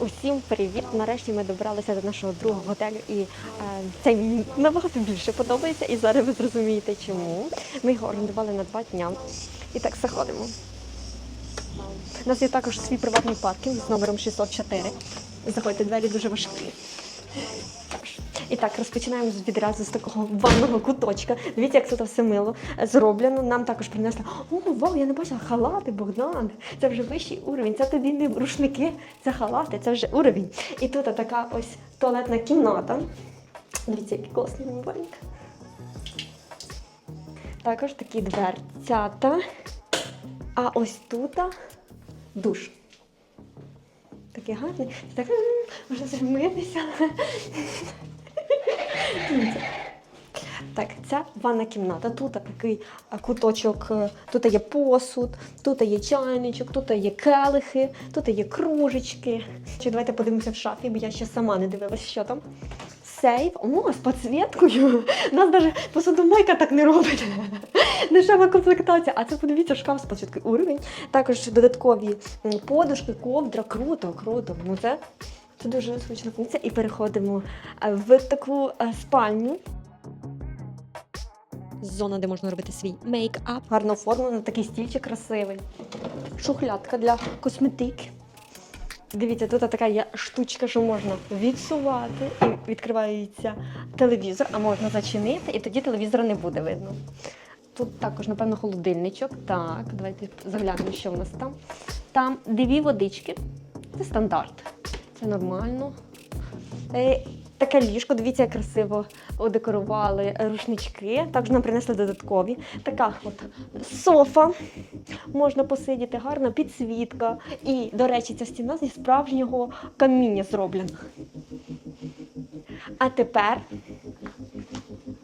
Усім привіт! Нарешті ми добралися до нашого другого готелю, і е, цей мені набагато більше подобається. І зараз ви зрозумієте, чому. Ми його орендували на два дня. І так заходимо. У нас є також свій приватний паркінг з номером 604. Заходьте, двері дуже важкі. І так, розпочинаємо відразу з такого ванного куточка. Дивіться, як тут все мило зроблено. Нам також принесли. О, вау, я не бачила халати, Богдан. Це вже вищий уровень. Це тобі не рушники, це халати, це вже уровень. І тут така ось туалетна кімната. Дивіться, який класний маленька. Також такі дверцята. А ось тут душ. Такий гарний. Так, можна змитися. Так, це ванна кімната. Тут такий куточок, е, тут є посуд, тут є чайничок, тут є келихи, тут є кружечки. Чи давайте подивимося в шафі, бо я ще сама не дивилася, що там. Сейф, о, з підсвіткою. У нас навіть посудомийка так не робить. Дешева комплектація. А це подивіться, шкаф з підсвіткою уровень. Також додаткові подушки, ковдра. Круто, круто. Ну це, це дуже звична функція. І переходимо е, в таку е, спальню. Зона, де можна робити свій мейк-ап. Гарно оформлено, такий стільчик красивий. Шухлядка для косметики. Дивіться, тут така є штучка, що можна відсувати, і відкривається телевізор, а можна зачинити, і тоді телевізора не буде видно. Тут також, напевно, холодильничок. Так, давайте заглянемо, що в нас там. Там дві водички. Це стандарт. Це нормально. Е, Таке ліжко, дивіться, як красиво одекорували рушнички. Також нам принесли додаткові. Така от софа. Можна посидіти, гарна підсвітка. І, до речі, ця стіна зі справжнього каміння зроблена. А тепер.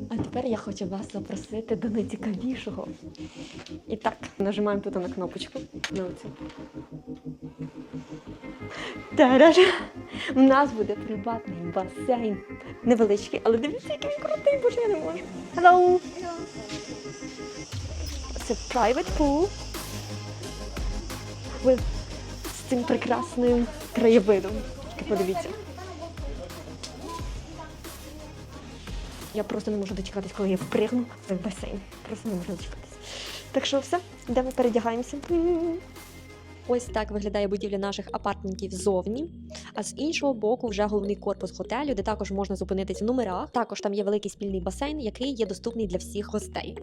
А тепер я хочу вас запросити до найцікавішого. І так, нажимаємо тут на кнопочку. На оцю. Тарара! У нас буде приватний басейн. Невеличкий, але дивіться, який він крутий, боже, я не можу. Hello! Це private pool. Ви з цим прекрасним краєвидом. Тільки подивіться. Я просто не можу дочекатись, коли я впригну в басейн. Просто не можу дочекатись. Так що все, йдемо передягаємося. Ось так виглядає будівля наших апартментів ззовні. А з іншого боку, вже головний корпус готелю, де також можна зупинитись в номерах. Також там є великий спільний басейн, який є доступний для всіх гостей.